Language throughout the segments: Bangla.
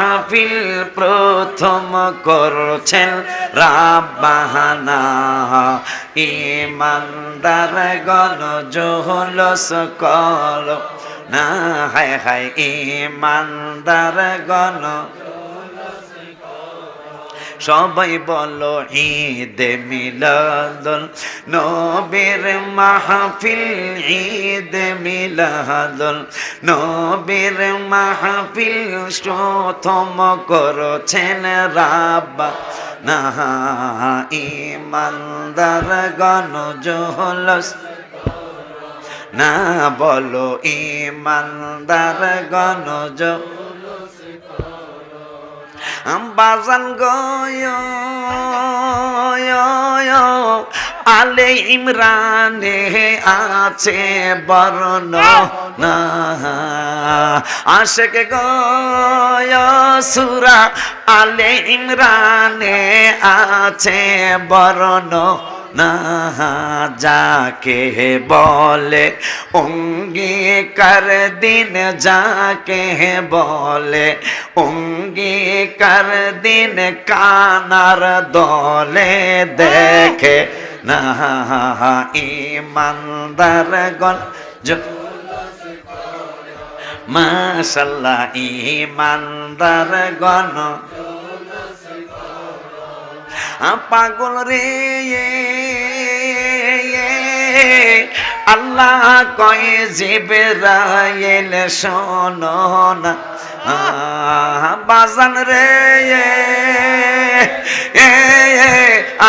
মাহফিল প্রথম করছেন রাব্বাহানা ইমানদার গণ জোহলস কর না হায় হায় ইমানদার গণ সবাই বলো ঈদে মিলাদুল নবীর মাহফিল, ঈদে মিলাদুল নবীর মাহফিল প্রথম করছেন রাব্বা না ইমানদার গণ জহলস না বলো ইমানদার গণ জহলস বাজান আলে ইমরানে আছে বর্ণ। গয় সুরা আলে ইমরানে আছে বর্ণ। না যাকে বলে অঙ্গীকার দিন যাকে বলে অঙ্গীকার দিন কানার দলে দেখে। না ইমানদার গণ মাশাল্লাহ, ইমানদার গণ পাগল রে আল্লাহ কয়ে, জিবরাইল, শোনো না। বাজান রে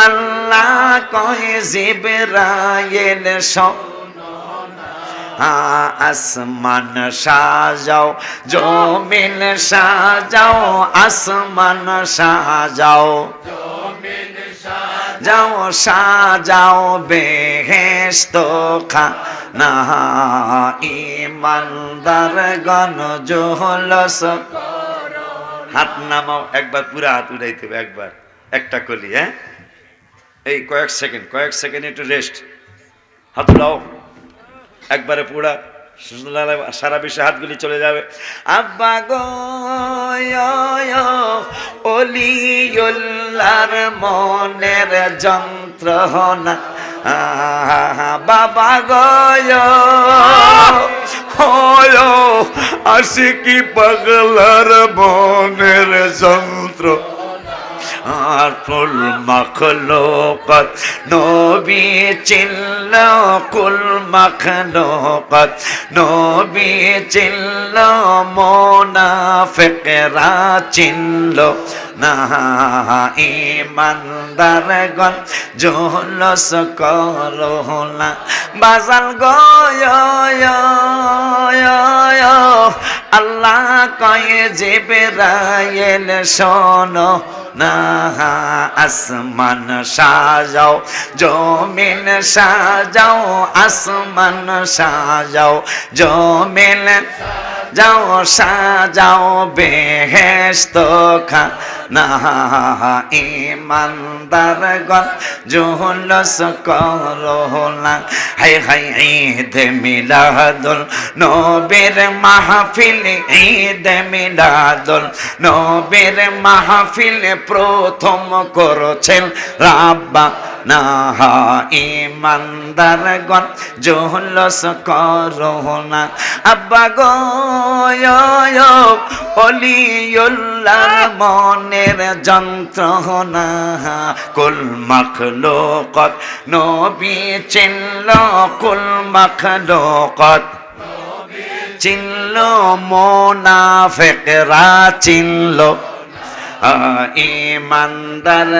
আল্লাহ কয়ে, জিবরাইল, শোনো আসমান সাজাও, জমিন সাজাও, আসমান সাজাও। যাও সাজাও বেহেস্ত খা না ইমানদার গণ জোহলস। হাত নামাও, একবার পুরা হাত উঠাইতে হবে, একবার। একটা কলি হ্যাঁ? এই কয়েক সেকেন্ড কয়েক সেকেন্ড একটু রেস্ট হাত উঠাও একবারে পুরা। সারা বিশ্বে হাতগুলি চলে যাবে। আব্বা গো অলিউল্লার মনের যন্ত্রণা। বাবা গয় আশিকি পাগলার মনের যন্ত্র ফুল মখলোকত, নবী চিল্ল কুল মখলোকত, নবী চিল্ল মোনাফেকরা চিল্ল না। ইমানদার গন জোলস করোনা বাজাল গয় আল্লাহ কয়ে যে বেড়াইল শোনো। না আসমান সাজাও জমিন সাজাও আসমান সাজাও জমিন যাও, সাজাও বেহেস্ত খা না ইমানদার গন জোহলস করোনা হাই হাই, ঈদ মিলাদুল নবীর মাহফিল, ঈদ মিলাদুল নবীর মাহফিল প্রথম করেছেন রাব্বা না ইমানদার গন জোহলস করোনা। আব্বা গো অলিউল্লার মনের যন্ত্রণা। কুল মখলোকত, নবী চিনল, কুল মখলোকত। চিনল, মোনাফেকরা চিনল। ইমানদার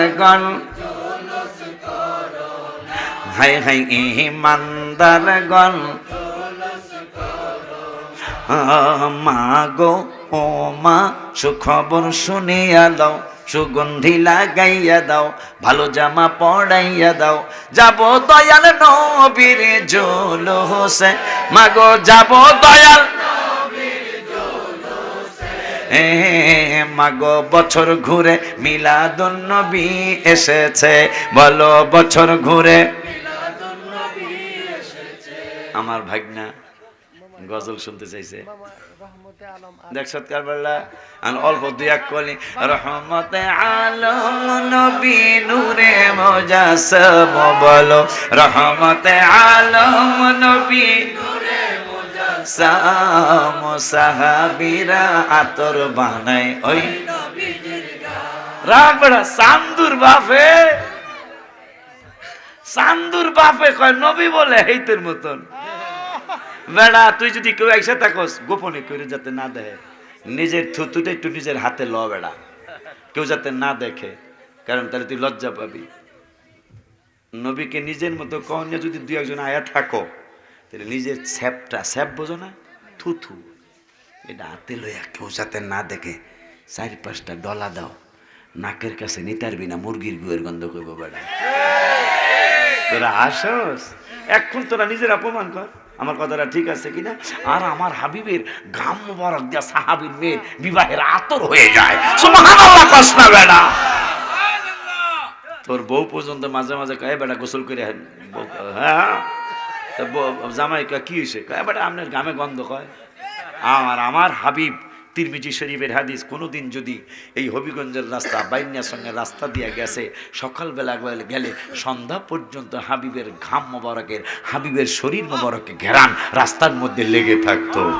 হাই হাই ইমানদার গণ মা গো, ও মা, সুখবর শুনিয়া দাও সুগন্ধি লাগাইয়া দাও, ভালো জামা পড়াইয়া দাও। যাব দয়াল নবীর জোল হোসে মাগো যাব দয়াল মাগো বছর ঘুরে মিলাদুন নবী এসেছে। বলো বছর ঘুরে আমার ভাগনা গজল শুনতে চাইছে। রহমতে আলম আর অল্প দুই এক কলি, রহমতে আলম নবী নূরে মোজাসম বলো, রহমতে আলম নবী সাম সাহাবিরা আতর বানাই ওই রাগ বেড়া চান্দুর বাপে। চান্দুর বাপে কয়, নবী বলে হেইতের মতন। বেড়া তুই যদি কেউ একসাথে থাকস গোপনে করে যাতে না দেখে। নিজের থুতুটা একটু নিজের হাতে ল বেড়া। কেউ যাতে না দেখে কারণ তাহলে তুই লজ্জা পাবি। নবীকে নিজের মতো কন্যা যদি দুই একজন আয়া থাকো তাহলে নিজের স্যাপটা স্যাপ বোঝো না থুথু। এটা হাতে লইয়া কেউ যাতে না দেখে চারি পাঁচটা ডলা দাও। নাকের কাছে নিতারবি না মুরগির গুয়ের গন্ধ করব বেড়া। তোরা আসস এখন তোরা নিজের অপমান কর। আমার কথাটা ঠিক আছে কিনা? আর আমার হাবিবের গাম মোবারক দিয়া সাহাবির মেয়ের বিবাহের আতর হয়ে যায়। না বেড়া তোর বউ পর্যন্ত মাঝে মাঝে কয়ে বেটা, গোসল করে হ্যাঁ তা জামাই কি হয়েছে কয়ে বেটা আপনার গামে গন্ধ কয়। আর আমার হাবিব তিরমিজি শরীফের হাদিস কোনোদিন যদি এই হবিগঞ্জের রাস্তা বাইনিয়া সঙ্গে রাস্তা দিয়ে গেছে, সকালবেলা গেলে- সন্ধ্যা পর্যন্ত হাবিবের ঘাম মোবারকের, হাবিবের শরীর মোবারকে ঘেরান, রাস্তার মধ্যে লেগে থাকতো।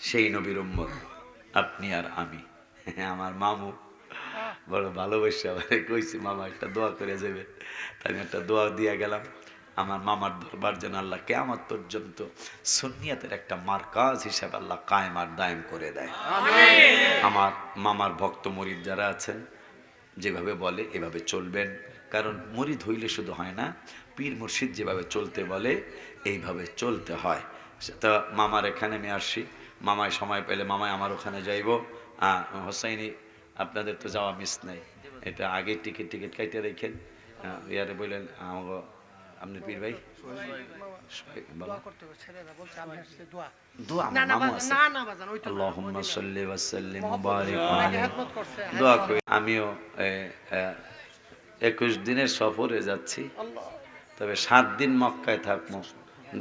সেই নবীর উম্মত, আপনি আর আমি। আমার মামু বড় ভালোবাসা কইছি, মামা, একটা দোয়া করে যাবে। তাই আমি একটা দোয়া দিয়ে গেলাম। আমার মামার দরবার যেন আল্লাহ কেমন পর্যন্ত সুন্নিয়াতের একটা মার্কাজ হিসাবে আল্লাহ কায়েম আর দায়েম করে দেয়। আমার মামার ভক্ত মরিদ যারা আছেন যেভাবে বলে এভাবে চলবেন। কারণ মরিদ হইলে শুধু হয় না পীর মুর্শিদ যেভাবে চলতে বলে এইভাবে চলতে হয়। তো মামার এখানে আমি আসছি। মামায় সময় পেলে মামায় আমার ওখানে যাইব। হোসাইনি আপনাদের তো যাওয়া মিস নাই। এটা আগে টিকিট টিকিট কাইতে রেখেন ইয়ারে বললেন আমাকে আপনি পীর ভাই আমিও একুশ দিনের সফরে যাচ্ছি। তবে সাত দিন মক্কায় থাকব।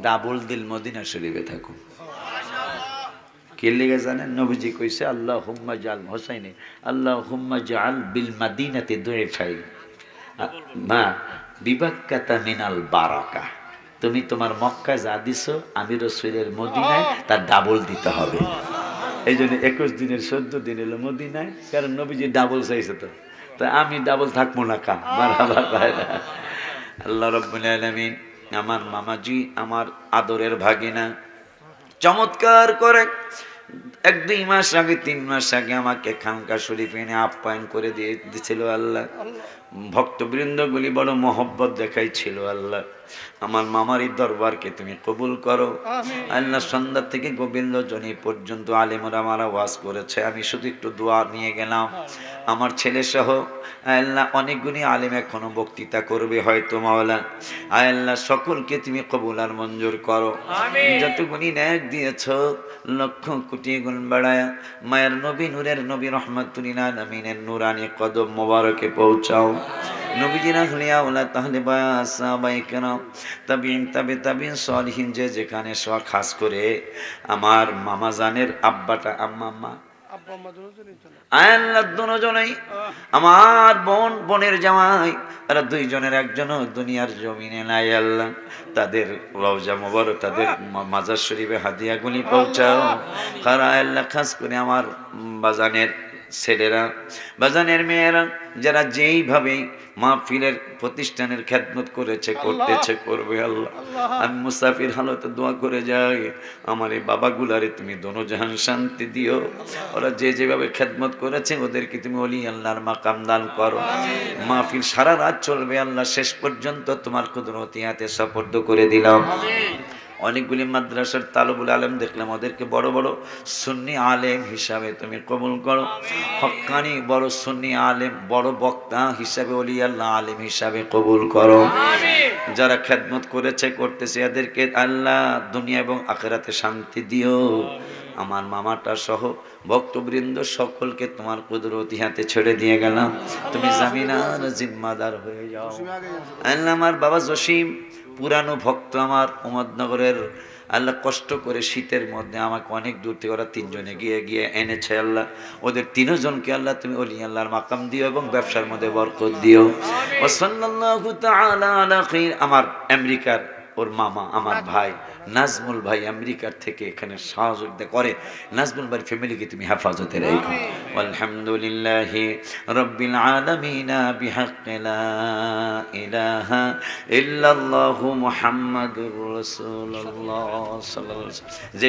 ডাবল দিল মদিনা শরীফে থাকো কে লেগে জানেন? নবীজি কইছে আল্লাহ হুম্মা জাল হোসাইনে আল্লাহ হুম্মা জাল বিল মাদিনাতে দোয়ে ফাই মা বিবাক্কাতা মিনাল বারাকা। তুমি তোমার মক্কায় যা দিছো আমি রসুলের মদিনায় তার ডাবল দিতে হবে। এই জন্য একুশ দিনের চোদ্দ দিন এলো মদিনায় কারণ নবীজি ডাবল চাইছে তো। তা আমি ডাবল থাকব না কা আল্লাহ রব্বুল আলামিন আমার মামাজি আমার আদরের ভাগিনা চমৎকার করে এক দুই মাস আগে তিন মাস আগে আমাকে খানকা শরীফ এনে আপ্যায়ন করে দিয়ে দিয়েছিল আল্লাহ। ভক্তবৃন্দগুলি বড় মহব্বত দেখাইছিল আল্লাহ। আমার মামার এই দরবারকে তুমি কবুল করো। আল্লাহ সন্ধ্যা থেকে গোবিন্দ জনি পর্যন্ত আলিমরা মারা ওয়াজ করেছে। আমি শুধু একটু দোয়া নিয়ে গেলাম। আমার ছেলে সহ আল্লাহ অনেকগুলি আলিম এখনও বক্তৃতা করবে হয়তো মাওলা আল্লাহ সকলকে তুমি কবুল আর মঞ্জুর করো। যতগুলি ন্যাক দিয়েছ লক্ষ কোটি গুণ বাড়ায় মায়ের নবী নূরের নবী রহমতুল্লাহ আমিনের নুরানি কদম মোবারকে পৌঁছাও। নবীজিরা হলিয়া ওলা তাহলে বাসা বাইকেন তাবিন তাবে তাবিন সলহীন যে যেখানে স খাস করে আমার মামা জানের আব্বাটা আম্মা দুজনেই আমার বোন বোনের জামাই তারা দুইজনের একজনও দুনিয়ার জমিনে নাই আল্লাহ। তাদের রওজা মোবর তাদের মাজার শরীফে হাদিয়াগুলি পৌঁছাও। কারা আল্লাহ খাস করে আমার বাজানের ছেলেরা বাজানের মেয়েরা যারা যেইভাবে মাহফিলের প্রতিষ্ঠানের খ্যাতমত করেছে করতেছে করবে আল্লাহ। আমি মুসাফির হালতে দোয়া করে যাই আমার এই বাবাগুলারে তুমি দোনো জাহান শান্তি দিও। ওরা যে যেভাবে খেদমত করেছে ওদেরকে তুমি অলি আল্লাহর মাকাম দান করো। মাহফিল সারা রাত চলবে আল্লাহ শেষ পর্যন্ত তোমার কুদরতি হাতে সপর্দ করে দিলাম। অনেকগুলি মাদ্রাসার তালবুল আলেম দেখলাম ওদেরকে বড় বড় সুন্নি আলেম হিসাবে তুমি কবুল করো। হকানি বড় সুন্নি আলেম বড় বক্তা হিসাবে অলিয়াল্লাহ আলেম হিসাবে কবুল করো। যারা খেদমত করেছে করতেছে এদেরকে আল্লাহ দুনিয়া এবং আখেরাতে শান্তি দিও। আমার মামাটা সহ ভক্তবৃন্দ সকলকে তোমার কুদরতি হাতে ছেড়ে দিয়ে গেলাম। তুমি জামিনার জিম্মাদার হয়ে যাও। আল্লাহ আমার বাবা জসিম, পুরানো ভক্ত আমার উমদনগরের। আল্লাহ কষ্ট করে শীতের মধ্যে আমাকে অনেক দূর থেকে ওরা তিনজনে গিয়ে গিয়ে এনেছে আল্লাহ। ওদের তিনজনকে আল্লাহ তুমি অলি আল্লাহর মাকাম দিও এবং ব্যবসার মধ্যে বরকত দিও। আমার আমেরিকার ওর মামা, আমার ভাই। নাজমুল ভাই আমেরিকার থেকে এখানে সহযোগিতা করে। নাজমুল ভাই ফ্যামিলিকে তুমি হেফাজতে রেখো। আলহামদুলিল্লাহ রব্বিল আলামিনা বিহাক্কি লা ইলাহা ইল্লাল্লাহু মুহাম্মাদুর রাসূলুল্লাহ। সাল্লাল্লাহু আলাইহি